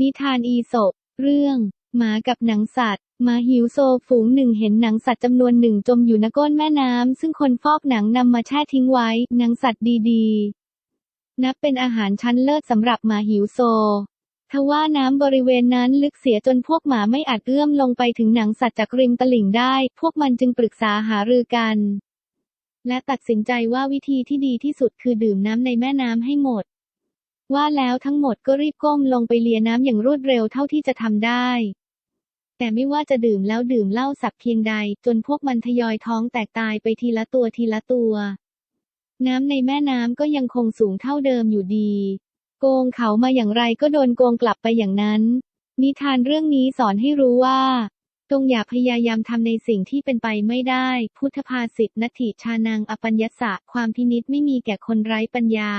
นิทานอีสปเรื่องหมากับหนังสัตว์หมาหิวโซฝูงหนึ่งเห็นหนังสัตว์จำนวนหนึ่งจมอยู่ในก้นแม่น้ำ ซึ่งคนฟอกหนังนำมาแช่ทิ้งไว้ หนังสัตว์ดีๆ นับเป็นอาหารชั้นเลิศสำหรับหมาหิวโซ ทว่าน้ำบริเวณนั้นลึกเสียจนพวกหมาไม่อาจเอื้อมลงไปถึงหนังสัตว์จากริมตลิ่งได้ พวกมันจึงปรึกษาหารือกัน และตัดสินใจว่าวิธีที่ดีที่สุดคือดื่มน้ำในแม่น้ำให้หมด ว่าแล้วทั้งหมดก็รีบก้มลงไปเลียน้ำอย่างรวดเร็วเท่าที่จะทำได้ แต่ไม่ว่าจะดื่มแล้วดื่มเหล้าสักเพียงใด จนพวกมันทยอยท้องแตกตายไปทีละตัวทีละตัว น้ำในแม่น้ำก็ยังคงสูงเท่าเดิมอยู่ดี โกงเขามาอย่างไรก็โดนโกงกลับไปอย่างนั้น นิทานเรื่องนี้สอนให้รู้ว่าจงอย่าพยายามทำในสิ่งที่เป็นไปไม่ได้ พุทธภาษิตนัตถิชานังอปัญญสสะความพินิษไม่มีแก่คนไร้ปัญญา